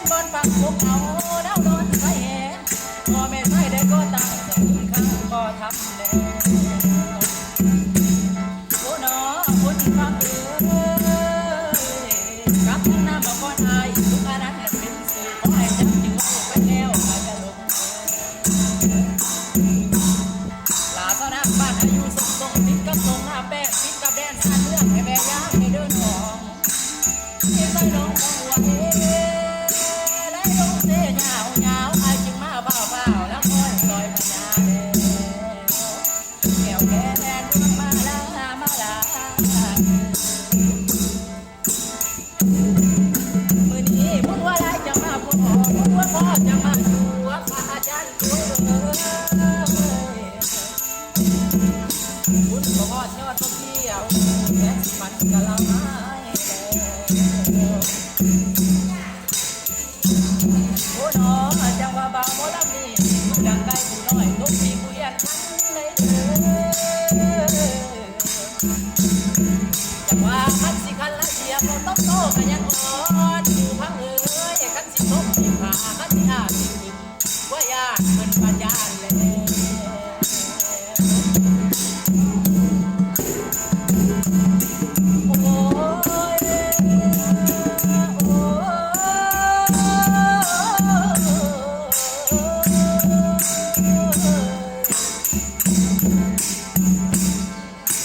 นบนฝั่งพวกเขาดาวโดนใส่แห่พอแม่ใส่ได้ก็ตั้งสกุลข้างก็ทำแดงโอ้หนอคนฟังเอ้ยกับทางหน้ามาก่อนอายทุกอันนั้นเป็นสื่อขอให้จับอยู่ไปแล้วอาจจะลงเอยลาเท่านั้นบ้านอายุส่งส่งติดกับส่งหน้าแป้งติดกับแดนสานเรื่องให้แม่ย่างให้เดินหองให้ใส่น้องของหัวเอ๋ บุญบ่พอดยอดบ่เที่ยวแค่มันกะละไม้แล้วโอ้น้อจังว่าบาวบ่ลำนี้ดังไกลผู้น้อยทุกปีผู้เรียนทันเลยเด้อจังว่าคันสิคันละเอียดบ่ต้องโตก็ยังอ่อน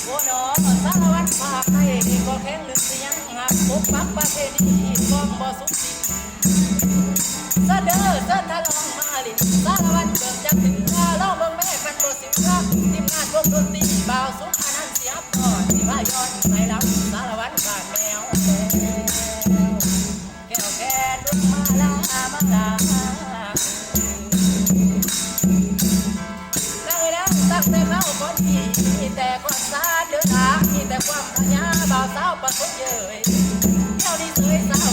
โอ้น้อสารวัตรฝากให้ก็แข็งลึกเสียงหักปกปักประเพณีก้องบ่สุขสิ้นเสนอเส้นทะลองมาลินสารวัตรเกิดจากถึงข้าลองเบิ่งแม่คันบ่สิครับทีมงานวงดนตรีบ่าวสุขอนันต์เสียบก่อนที่พายอนใส่ลำสารวัตรบาดแมวแก้วแก่ดวงมาลามาลา รักแต่เขาก็ดีมีแต่ความสาเดือดามีแต่ความพยาบ่าวสาวประสบเยยเจ้าดีเสยสา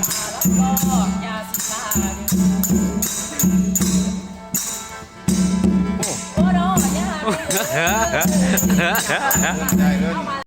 อบคุณค่ะแล้วก็อย่าสิพาเด้อโอ้น้ออย่าเด้อได้เลย